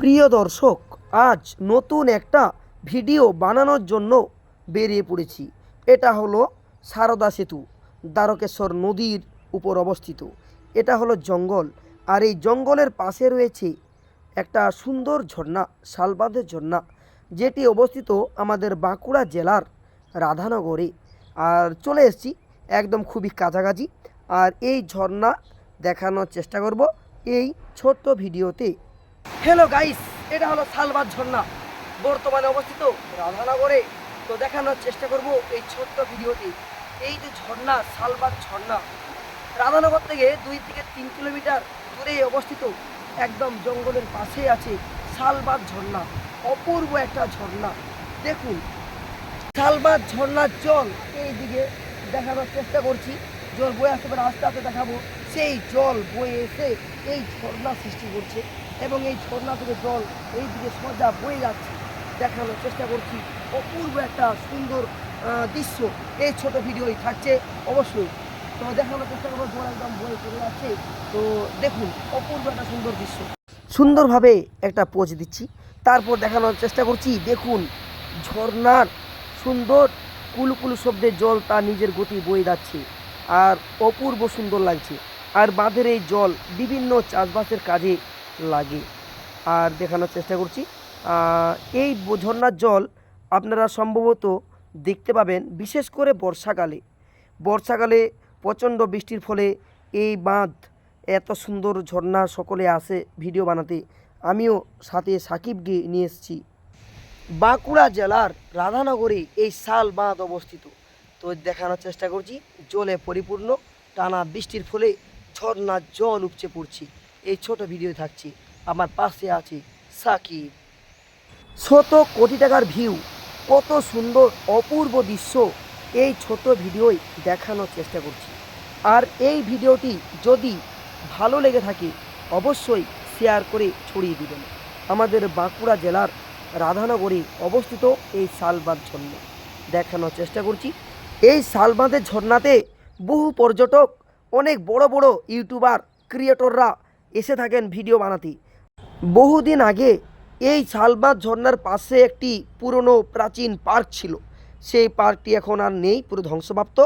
প্রিয় দর্শক, আজ নতুন একটা ভিডিও বানানোর জন্য বেরিয়ে পড়েছি। এটা হলো সারদা সেতু, দ্বারকেশ্বর নদীর উপর অবস্থিত। এটা হলো জঙ্গল, আর এই জঙ্গলের পাশে রয়েছে একটা সুন্দর ঝর্ণা, শালবাঁধের ঝর্ণা। যেটি অবস্থিত আমাদের বাঁকুড়া জেলার রাধানগরে। আর চলে এসেছি একদম খুবই কাছাকাছি। আর এই ঝর্ণা দেখানোর চেষ্টা করব। এই ছোট্ট ভিডিওতে হ্যালো গাইস এটা হলো শালবাদ ঝর্ণা। বর্তমানে অবস্থিত রাধানগরে। তো দেখানোর চেষ্টা করব এই ছোট্ট ভিডিওতে এই যে ঝর্ণা শালবাদ ঝর্ণা। রাধানগর থেকে দুই থেকে তিন কিলোমিটার দূরে অবস্থিত একদম জঙ্গলের পাশে আছে শালবাদ ঝর্ণা। অপূর্ব একটা ঝর্ণা। দেখুন শালবাদ ঝর্ণার জল এই দিকে দেখানোর চেষ্টা করছি। জল বয়ে আসতে পারে, আস্তে আস্তে দেখাবো। সেই জল বয়ে এসে এই ঝর্ণা সৃষ্টি করছে। এবং এই ঝর্ণা থেকে জল এই দিকে সোজা বয়ে যাচ্ছে। দেখানোর চেষ্টা করছি। অপূর্ব একটা সুন্দর দৃশ্য। এই ছোট ভিডিওই থাকছে অবশ্যই। তো দেখানোর চেষ্টা করব, জল একদম বয়ে চলে যাচ্ছে। তো দেখুন, অপূর্ব একটা সুন্দর দৃশ্য। সুন্দরভাবে একটা পোজ দিচ্ছি। তারপর দেখানোর চেষ্টা করছি, দেখুন, ঝর্ণার সুন্দর কুলকুল শব্দের জল তার নিজের গতি বয়ে যাচ্ছে। আর অপূর্ব সুন্দর লাগছে। আর বাঁধের এই জল বিভিন্ন চাষবাসের কাজে লাগে। আর দেখানোর চেষ্টা করছি এই ঝর্ণার জল আপনারা সম্ভবত দেখতে পাবেন, বিশেষ করে বর্ষাকালে। বর্ষাকালে প্রচণ্ড বৃষ্টির ফলে এই বাঁধ এত সুন্দর ঝর্ণা সকলে আসে ভিডিও বানাতে। আমিও সাথে সাকিবকে নিয়ে এসেছি। বাঁকুড়া জেলার রাধানগরে এই শাল বাঁধ অবস্থিত। তো দেখানোর চেষ্টা করছি, জলে পরিপূর্ণ, টানা বৃষ্টির ফলে ঝর্ণার জল উপচে পড়ছে। এই ছোট ভিডিও থাকছে। আমার পাশে আছে সাকিব। শত কোটি টাকার ভিউ কত সুন্দর অপূর্ব দৃশ্য এই ছোট ভিডিওই দেখানোর চেষ্টা করছি। আর এই ভিডিওটি যদি ভালো লেগে থাকে, অবশ্যই শেয়ার করে ছড়িয়ে দিবেন। আমাদের বাঁকুড়া জেলার রাধানগরে অবস্থিত এই শালবাঁধ ঝর্ণা। দেখানোর চেষ্টা করছি। এই শালবাঁধের ঝর্ণাতে বহু পর্যটক, অনেক বড় বড় ইউটিউবার ক্রিয়েটররা এসে থাকেন ভিডিও বানাতে। বহুদিন আগে এই শালবাঁধ ঝর্ণার পাশে একটি পুরনো প্রাচীন পার্ক ছিল। সেই পার্কটি এখন আর নেই, পুরো ধ্বংসপ্রাপ্ত।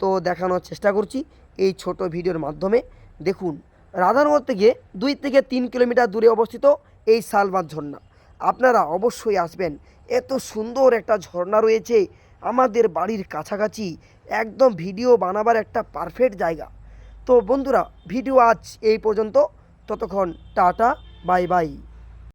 তো দেখানোর চেষ্টা করছি এই ছোট ভিডিওর মাধ্যমে। দেখুন রাধানগর থেকে দুই থেকে তিন কিলোমিটার দূরে অবস্থিত এই শালবাঁধ ঝর্ণা। আপনারা অবশ্যই আসবেন। এত সুন্দর একটা ঝর্ণা রয়েছে। আমাদের বাড়ির কাছাকাছি একদম ভিডিও বানাবার একটা পারফেক্ট জায়গা। তো বন্ধুরা, ভিডিও আজ এই পর্যন্ত। ততক্ষণ টাটা বাই বাই।